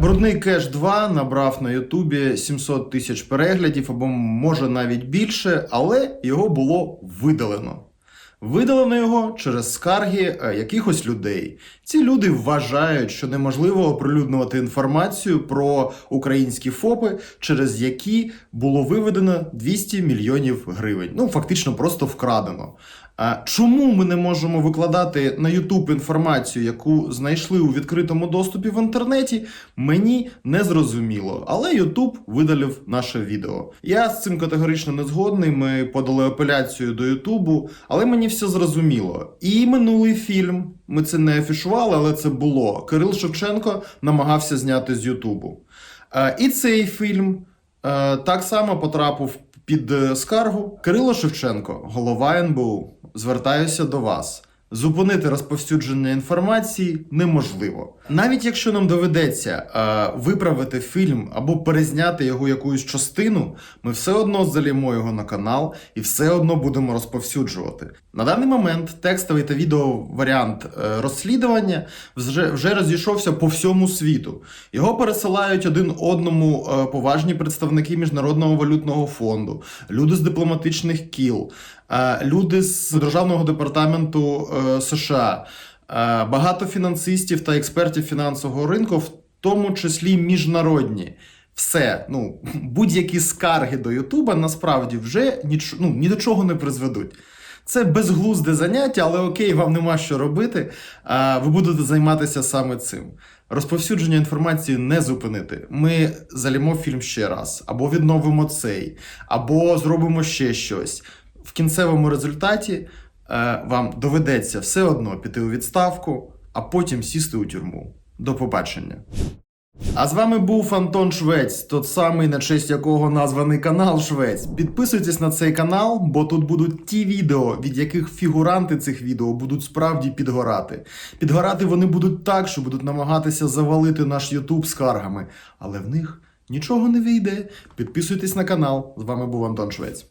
Брудний кеш 2 набрав на Ютубі 700 тисяч переглядів або може навіть більше, але його було видалено. Видалено його через скарги е, якихось людей. Ці люди вважають, що неможливо оприлюднювати інформацію про українські ФОПи, через які було виведено 200 мільйонів гривень. Ну, фактично, просто вкрадено. Чому ми не можемо викладати на YouTube інформацію, яку знайшли у відкритому доступі в інтернеті, мені не зрозуміло. Але YouTube видалив наше відео. Я з цим категорично не згодний. Ми подали апеляцію до YouTube, але мені все зрозуміло. І минулий фільм, ми це не афішували, але це було. Кирил Шевченко намагався зняти з Ютубу. Е, І цей фільм е, так само потрапив під е, скаргу. Кирило Шевченко, голова НБУ, звертаюся до вас. Зупинити розповсюдження інформації неможливо. Навіть якщо нам доведеться е, виправити фільм або перезняти його якусь частину, ми все одно залімо його на канал і все одно будемо розповсюджувати. На даний момент текстовий та відео варіант е, розслідування вже, вже розійшовся по всьому світу. Його пересилають один одному е, поважні представники Міжнародного валютного фонду, люди з дипломатичних кіл, люди з Державного департаменту е, США, е, багато фінансистів та експертів фінансового ринку, в тому числі міжнародні. Все, ну будь-які скарги до Ютуба насправді вже ніч, ну, ні до чого не призведуть. Це безглузде заняття, але окей, вам нема що робити. А ви будете займатися саме цим. Розповсюдження інформації не зупинити. Ми залімо фільм ще раз, або відновимо цей, або зробимо ще щось. В кінцевому результаті е, вам доведеться все одно піти у відставку, а потім сісти у тюрму. До побачення. А з вами був Антон Швець, тот самий, на честь якого названий канал Швець. Підписуйтесь на цей канал, бо тут будуть ті відео, від яких фігуранти цих відео будуть справді підгорати. Підгорати вони будуть так, що будуть намагатися завалити наш Ютуб скаргами, але в них нічого не вийде. Підписуйтесь на канал. З вами був Антон Швець.